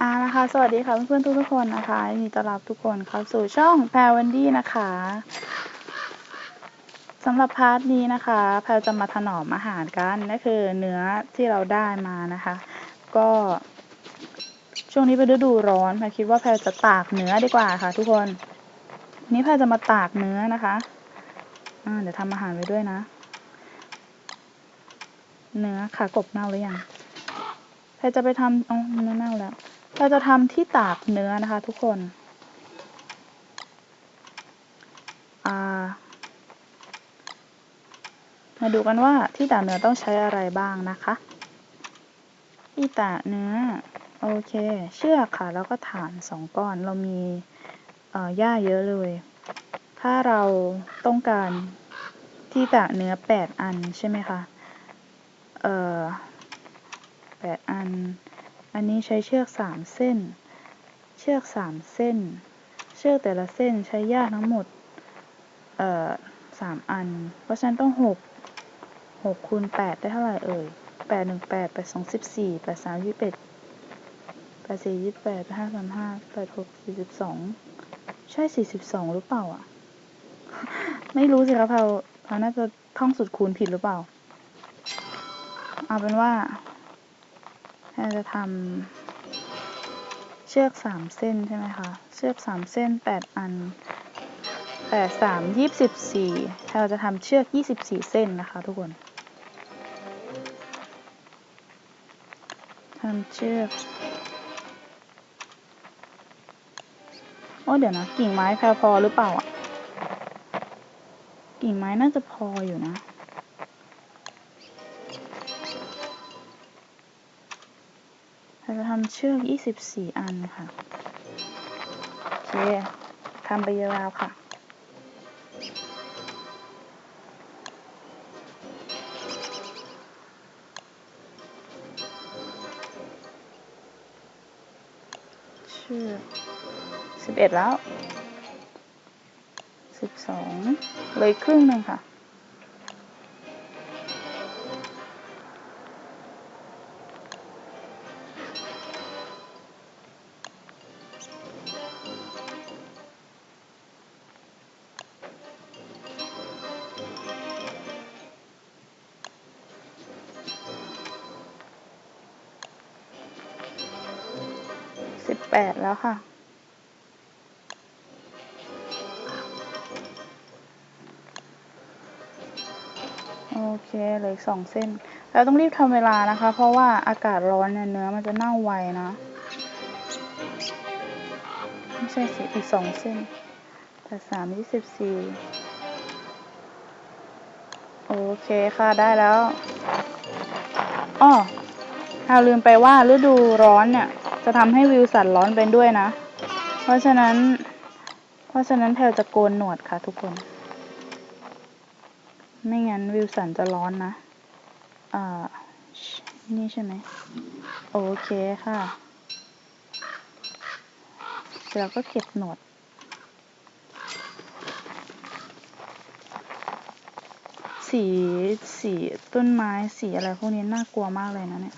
อ่านะคะสวัสดีค่ะเพื่อนๆทุกๆคนนะคะยินดีต้อนรับทุกคนเข้าสู่ช่องแพรวันดี้นะคะสำหรับพาร์ทนี้นะคะ แพรจะมาถนอมอาหารกันนั่นคือเนื้อที่เราได้มานะคะ ก็ช่วงนี้เป็นฤดูร้อนแพรคิดว่าแพรจะตากเนื้อดีกว่าค่ะ ทุกคน นี้แพรจะมาตากเนื้อนะคะอ่าเดี๋ยวทำอาหารไว้ด้วยนะ เนื้อขากบเน่าหรือยังแพรจะไปทำอ๋อเนื้อเน่าแล้ว เราจะทำที่ตากเนื้อนะคะทุกคนามาดูกันว่าที่ตากเนื้อต้องใช้อะไรบ้างนะคะ ที่ตากเนื้อ โอเค เชือกค่ะ แล้วก็ฐานสองก้อน เรามีหญ้าเยอะเลย ถ้าเราต้องการที่ตากเนื้อแปดอันใช่ไหมคะ เอ่อแปดอัน อันนี้ใช้เชือกสามเส้น เชือกสามเส้น เชือกแต่ละเส้นใช้หญ้าทั้งหมด เอ่อสามอัน เพราะฉะนั้นต้องหกหกคูณแปดได้เท่าไหร่เอ่ยแปดหนึ่งแปดแปดสองสิบสี่แปดสามยี่สิบเอ็ดแปดสี่ยี่สิบแปดแปดห้าสามห้าแปดหกสี่สิบสองใช่สี่สิบสองหรือเปล่าอะ ไม่รู้สิครับเราเราน่าจะท่องสุดคูณผิดหรือเปล่า เอาเป็นว่า เราจะทำเชือกสามเส้นใช่ไหมคะ เชือกสามเส้นแปดอันแปดสามยี่สิบสี่เราจะทำเชือกยี่สิบสี่เส้นนะคะทุกคนทำเชือก โอ้เดี๋ยวนะ กิ่งไม้แพรพอหรือเปล่าอะ กิ่งไม้น่าจะพออยู่นะำเชือก 24 อันค่ะ โอเคทำไปยาวๆค่ะเชือก11 แล้ว 12 เลยครึ่งหนึ่งค่ะ สิบแปดแล้วค่ะ โอเคเหลืออีกสองเส้น เราต้องรีบทำเวลานะคะ เพราะว่าอากาศร้อนเนี่ยเนื้อมันจะเน่าไวนะ ไม่ใช่สิอีกสองเส้น แต่สามยี่สิบสี่โอเคค่ะได้แล้วอ้อเราลืมไปว่าฤดูร้อนเนี่ย จะทำให้วิวสันร้อนเป็นด้วยนะ เพราะฉะนั้น เพราะฉะนั้นแพลจะโกนหนวดค่ะทุกคน ไม่งั้นวิวสันจะร้อนนะอ่านี่ใช่ไหม โอเคค่ะเร็จแล้วก็เก็บหนวดสีสีต้นไม้สีอะไรพวกนี้น่ากลัวมากเลยนะเนี่ย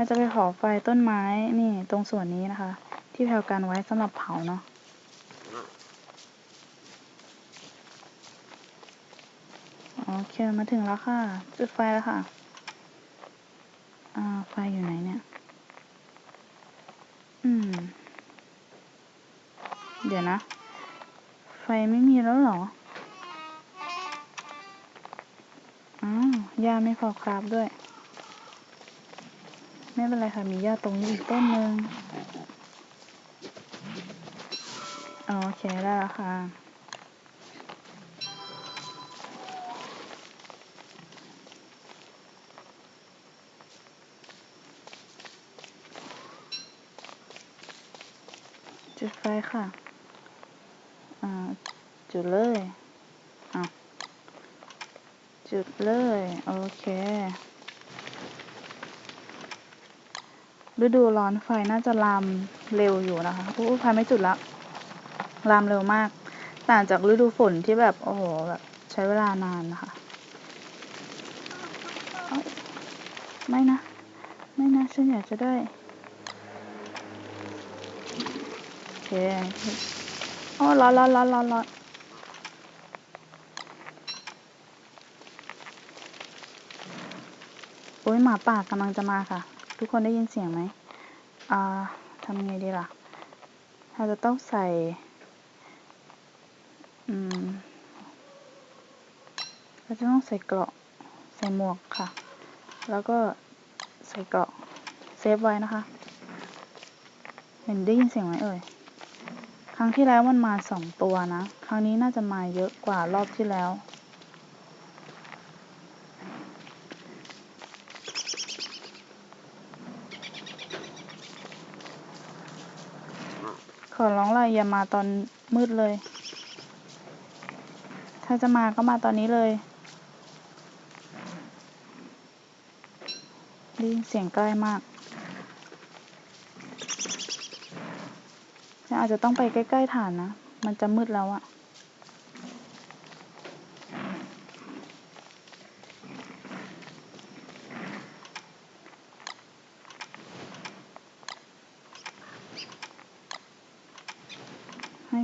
เราจะไปขอไฟต้นไม้นี่ตรงส่วนนี้นะคะ ที่แพลกันไว้สำหรับเผาเนาะโอเคมาถึงแล้วค่ะ จุดไฟแล้วค่ะ อ่า ไฟอยู่ไหนเนี่ย อืม เดี๋ยวนะ ไฟไม่มีแล้วเหรอ อ้าวหญ้าไม่พอครับด้วย ไม่เป็นไรค่ะ มีหญ้าตรงนี้อีกต้นหนึ่งโอเคได้แล้วค่ะ จุดไฟค่ะ อ่า จุดเลยเอาจุดเลย โอเค ฤดูร้อนไฟน่าจะลามเร็วอยู่นะคะอู้ไฟไม่จุดละลามเร็วมาก ต่างจากฤดูฝนที่แบบ โอ้โหแบบใช้เวลานานนะคะ ไม่นะ ไม่นะ ฉันอยากจะได้โอเคโอ้ร้อนร้อนร้อนร้อนร้อนโอ้ยหมาป่ากำลังจะมาค่ะ ทุกคนได้ยินเสียงไหมอ่าทำไงดีล่ะ เราจะต้องใส่ อืม เราจะต้องใส่เกราะ ใส่หมวกค่ะ แล้วก็ใส่เกราะ เซฟไว้นะคะ เห็นได้ยินเสียงไหมเอ่ย ครั้งที่แล้วมันมาสองตัวนะ ครั้งนี้น่าจะมาเยอะกว่ารอบที่แล้ว อร้องเลยอย่ามาตอนมืดเลย ถ้าจะมาก็มาตอนนี้เลยได้ยินเสียงใกล้มากฉันอาจจะต้องไปใกล้ ๆ ฐานนะ มันจะมืดแล้วอะ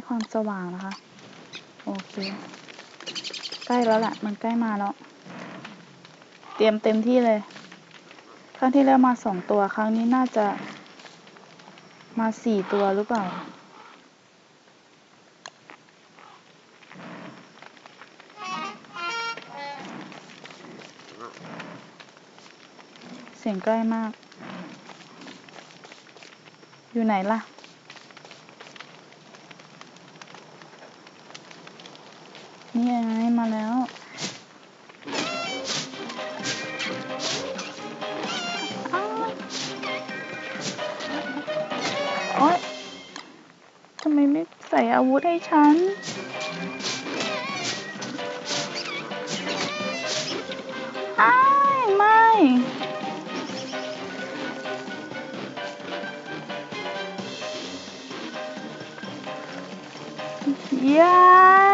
ความสว่างนะคะ โอเค ใกล้แล้วแหละ มันใกล้มาแล้ว เตรียมเต็มที่เลย ครั้งที่แล้วมาสองตัว ครั้งนี้น่าจะมาสี่ตัวหรือเปล่า เสียงใกล้มาก อยู่ไหนล่ะ วุธให้ฉัน อ้ายไม่ย่า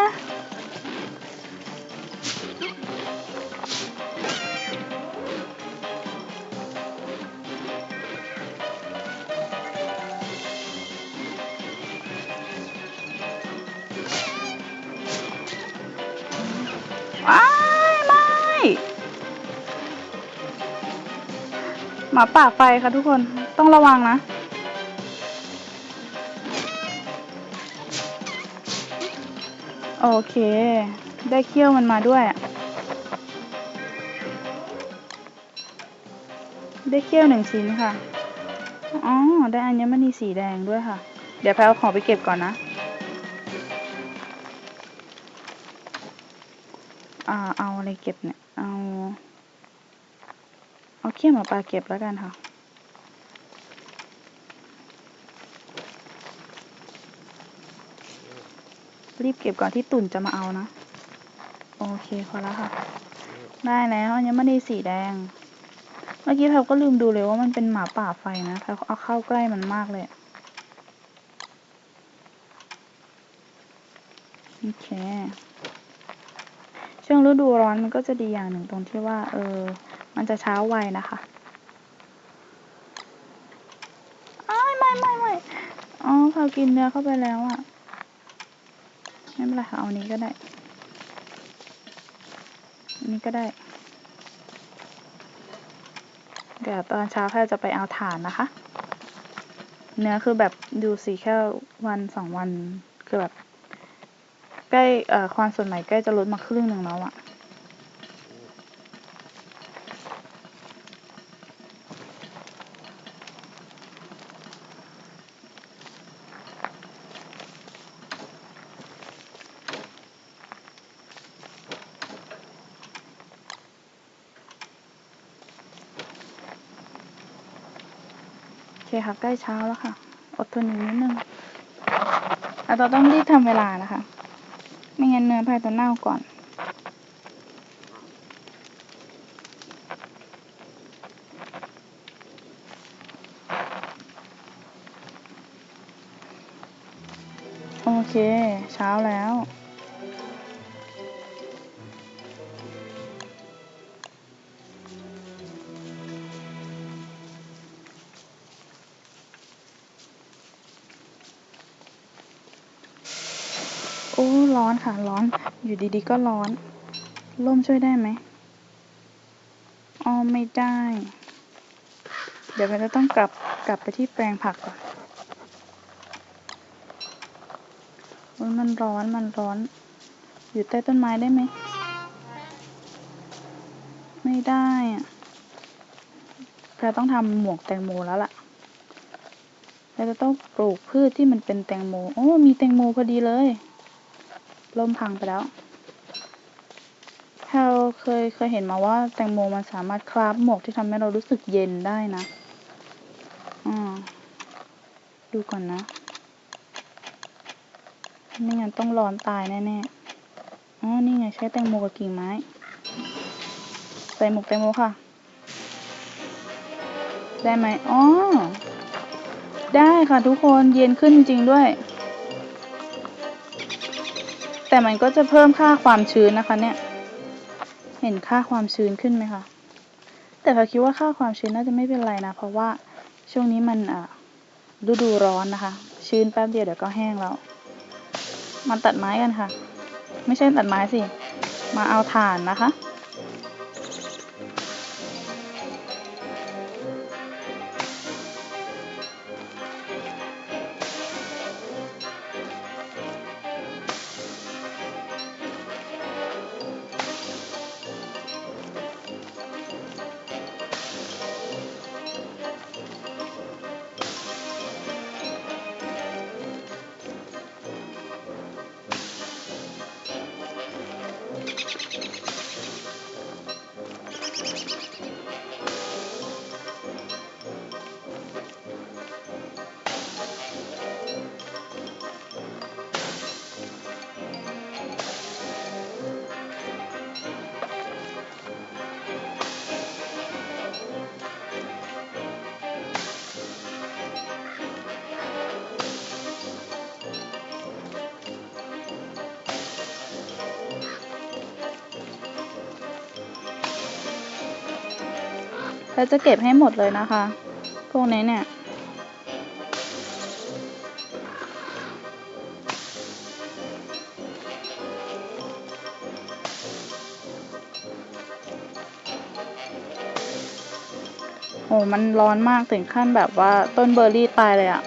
หมาป่าไฟค่ะทุกคนต้องระวังนะ โอเค ได้เขี้ยวมันมาด้วยอะได้เขี้ยวหนึ่งชิ้นค่ะ อ๋อ ได้อัญมณีสีแดงด้วยค่ะ เดี๋ยวแพลขอไปเก็บก่อนนะ อ่า เอาอะไรเก็บเนี่ย ขี้ยวหมาปลาเก็บแล้วกันค่ะ รีบเก็บก่อนที่ตุ่นจะมาเอานะ โอเคพอแล้วค่ะ ได้แล้วอัญมณีสีแดง เมื่อกี้แพลก็ลืมดูเลยว่ามันเป็นหมาป่าไฟนะแพลเอาเข้าใกล้มันมากเลย โอเคช่วงฤดูร้อนมันก็จะดีอย่างหนึ่งตรงที่ว่า เออ มันจะเช้าไวนะคะอ้ายไม่ไม่ไม่อ๋อพอกินเนื้อเข้าไปแล้วอะไม่เป็นไรค่ะเอาอันนี้ก็ได้อันนี้ก็ได้ เดี๋ยวตอนเช้าแพทย์จะไปเอาถ่านนะคะ เนื้อคือแบบดูสิแค่วันสองวันคือแบบใกล้ความสดใหม่ใกล้จะลดมาครึ่งหนึ่งแล้วอะ คค่ะ ใกล้เช้าแล้วค่ะ อดทนอีกนิดนึงแล้วเราต้องรีบทำเวลานะคะ ไม่งั้นเนื้อแพทย์จะเน่าก่อน โอเค เช้าแล้ว อ้ร้อนค่ะร้อน อยู่ดีๆก็ร้อน ร่มช่วยได้ไหมอ๋อไม่ได้ เดี๋ยวมันจะต้องกลับกลับไปที่แปลงผักก่อนโอ้ยมันร้อนมันร้อน อยู่ใต้ต้นไม้ได้ไหม ไม่ได้อะเราต้องทำหมวกแตงโมแล้วล่ะเราจะต้องปลูกพืชที่มันเป็นแตงโม โอ้ มีแตงโมพอดีเลย ล่มพังไปแล้วเราเคยเคยเห็นมาว่าแตงโมมันสามารถคราฟหมวกที่ทำให้เรารู้สึกเย็นได้นะอ่าดูก่อนนะ ไม่งั้นต้องร้อนตายแน่ๆอ๋อนี่ไงใช้แตงโมกับกิ่งไม้ ใส่หมวกแตงโมค่ะ ได้ไหมอ๋อได้ค่ะทุกคนเย็นขึ้นจริงๆด้วย แต่มันก็จะเพิ่มค่าความชื้นนะคะเนี่ย เห็นค่าความชื้นขึ้นไหมคะ แต่เราคิดว่าค่าความชื้นน่าจะไม่เป็นไรนะ เพราะว่าช่วงนี้มันอ่าฤดูร้อนนะคะ ชื้นแป๊บเดียวเดี๋ยวก็แห้งแล้วมาตัดไม้กันค่ะ ไม่ใช่ตัดไม้สิ มาเอาถ่านนะคะ เราจะเก็บให้หมดเลยนะคะ พวกนี้เนี่ยโอ้มันร้อนมากถึงขั้นแบบว่าต้นเบอร์รี่ตายเลยอะ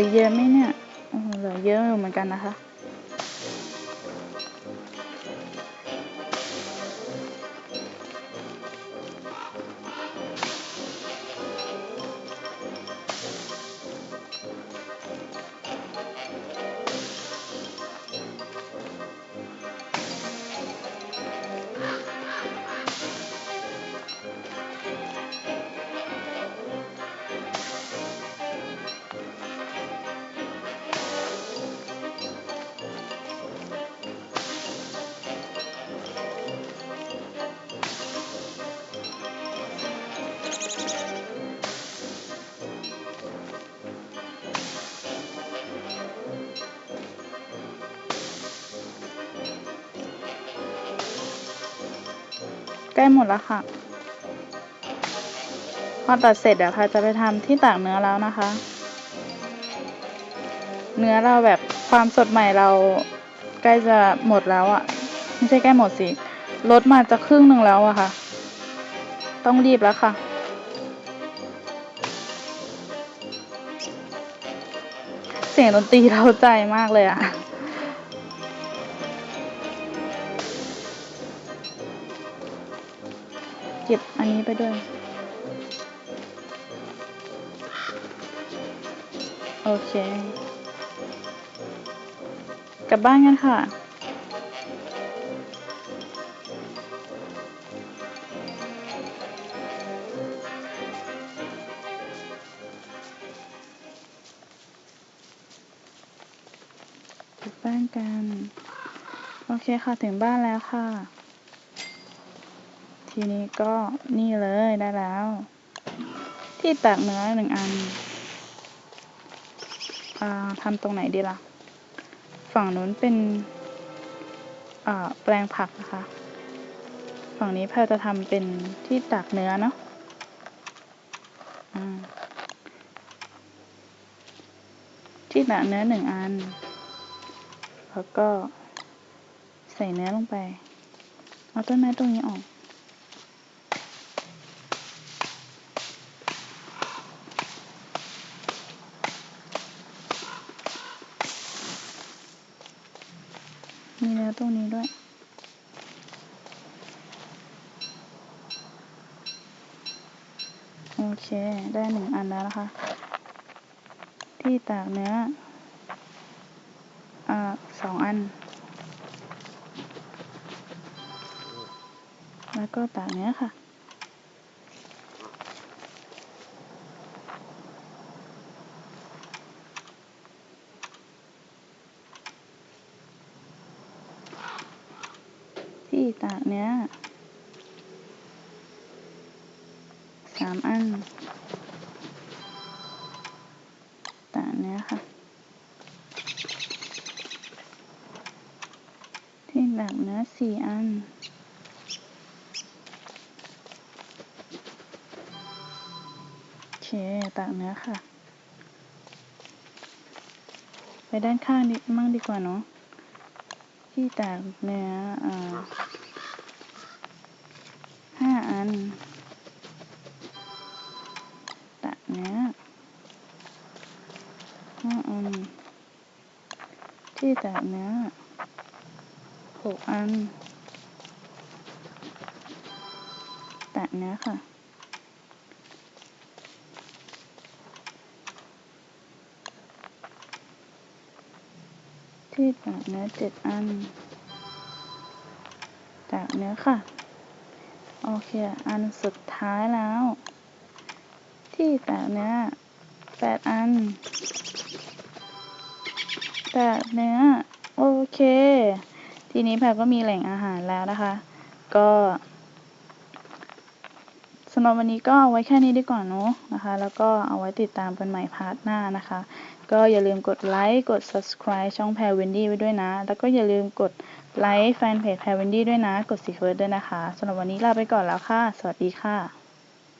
เหลือเยอะไหมเนี่ยอ้โหเหลือเยอะอยู่เหมือนกันนะคะ ใกล้หมดแล้วค่ะ พอตัดเสร็จเดี๋ยวพาจะไปทำที่ตากเนื้อแล้วนะคะ เนื้อเราแบบความสดใหม่เราใกล้จะหมดแล้วอะ่ะ ไม่ใช่ใกล้หมดสิลดมาจะครึ่งหนึ่งแล้วอะค่ะ ต้องรีบแล้วค่ะเสียงดนตรีเราใจมากเลยอะ ก็บอันนี้ไปด้วย โอเค กลับบ้านกันค่ะ กลับบ้านกัน โอเคค่ะ ถึงบ้านแล้วค่ะ ทีนี้ก็นี่เลยได้แล้ว ที่ตากเนื้อหนึ่งอันอ่าทำตรงไหนดีล่ะ ฝั่งนู้นเป็นแปลงผักนะคะ ฝั่งนี้แพลจะทำเป็นที่ตากเนื้อเนาะที่ตากเนื้อหนึ่งอัน แล้วก็ใส่เนื้อลงไป เอาต้นไม้ตรงนี้ออก มีแล้วตรงนี้ด้วย โอเค ได้หนึ่งอันแล้วนะคะ ที่ตากเนื้อ อ่าสองอัน แล้วก็ตากเนื้อค่ะี่ตากเนื้อสามอัน ตากเนื้อค่ะ ที่ตากเนื้อสี่อัน โอเค ตากเนื้อค่ะ ไปด้านข้างดิมั่งดีกว่าเนาะ ที่ตากเนื้อห้าอัน ตากเนื้อห้าอัน ที่ตากเนื้อหกอัน ตากเนื้อค่ะ ที่ตากเนื้อเจ็ดอันตากเนื้อค่ะ โอเค อันสุดท้ายแล้ว ที่ตากเนื้อแปดอันตากเนื้อ โอเค ทีนี้แพรก็มีแหล่งอาหารแล้วนะคะ ก็สำหรับวันนี้ก็เอาไว้แค่นี้ดีกว่าเนอะนะคะ แล้วก็เอาไว้ติดตามกันใหม่พาร์ทหน้านะคะ ก็อย่าลืมกดไลค์กด subscribe ช่องแพรวินดี้ไว้ด้วยนะ แล้วก็อย่าลืมกดไลค์แฟนเพจแพรวินดี้ด้วยนะ กดสีเฟิร์สด้วยนะคะสำหรับวันนี้ลาไปก่อนแล้วค่ะ สวัสดีค่ะ